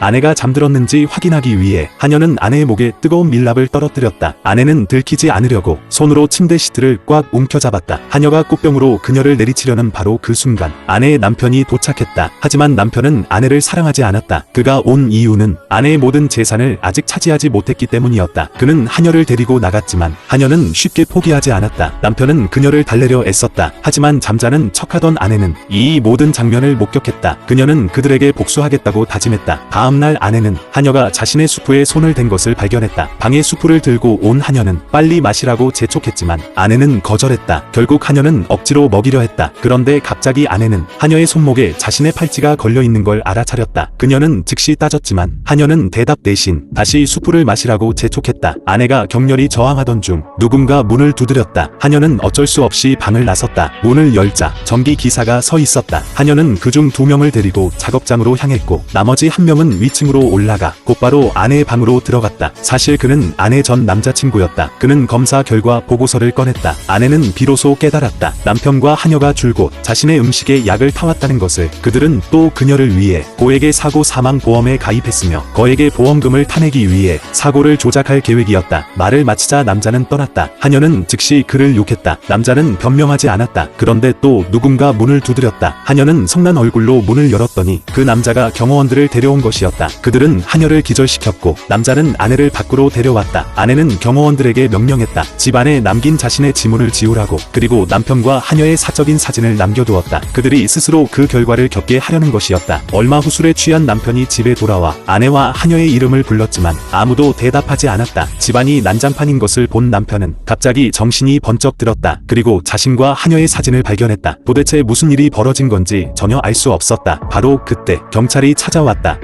아내가 잠들었는지 확인하기 위해 하녀는 아내의 목에 뜨거운 밀랍을 떨어뜨렸다. 아내는 들키지 않으려고 손으로 침대 시트를 꽉 움켜잡았다. 하녀가 꽃병으로 그녀를 내리치려는 바로 그 순간 아내의 남편이 도착했다. 하지만 남편은 아내를 사랑하지 않았다. 그가 온 이유는 아내의 모든 재산을 아직 차지하지 못했기 때문이었다. 그는 하녀를 데리고 나갔지만 하녀는 쉽게 포기하지 않았다. 남편은 그녀를 달래려 애썼다. 하지만 잠자는 척하던 아내는 이 모든 장면을 목격했다. 그녀는 그들에게 복수하겠다고 다짐했다. 다음 날 아내는 하녀가 자신의 수프에 손을 댄 것을 발견했다. 방에 수프를 들고 온 하녀는 빨리 마시라고 재촉했지만 아내는 거절했다. 결국 하녀는 억지로 먹이려 했다. 그런데 갑자기 아내는 하녀의 손목에 자신의 팔찌가 걸려 있는 걸 알아차렸다. 그녀는 즉시 따졌지만 하녀는 대답 대신 다시 수프를 마시라고 재촉했다. 아내가 격렬히 저항하던 중 누군가 문을 두드렸다. 하녀는 어쩔 수 없이 방을 나섰다. 문을 열자 전기 기사가 서 있었다. 하녀는 그중 두 명을 데리고 작업장으로 향했고 나머지 한 명은 위층으로 올라가 곧바로 아내의 방으로 들어갔다. 사실 그는 아내 전 남자친구였다. 그는 검사 결과 보고서를 꺼냈다. 아내는 비로소 깨달았다. 남편과 하녀가 줄곧 자신의 음식에 약을 타왔다는 것을 그들은 또 그녀를 위해 고액의 사고 사망 보험에 가입했으며 거액의 보험금을 타내기 위해 사고를 조작할 계획이었다. 말을 마치자 남자는 떠났다. 하녀는 즉시 그를 욕했다. 남자는 변명하지 않았다. 그런데 또 누군가 문을 두드렸다. 하녀는 성난 얼굴로 문을 열었더니 그 남자가 경호원들을 데려온 것이 었다. 그들은 하녀를 기절시켰고 남자는 아내를 밖으로 데려왔다. 아내는 경호원들에게 명령했다. 집 안에 남긴 자신의 지문을 지우라고 그리고 남편과 하녀의 사적인 사진을 남겨두었다. 그들이 스스로 그 결과를 겪게 하려는 것이었다. 얼마 후 술에 취한 남편이 집에 돌아와 아내와 하녀의 이름을 불렀지만 아무도 대답하지 않았다. 집안이 난장판인 것을 본 남편은 갑자기 정신이 번쩍 들었다. 그리고 자신과 하녀의 사진을 발견했다. 도대체 무슨 일이 벌어진 건지 전혀 알 수 없었다. 바로 그때 경찰이 찾아왔다.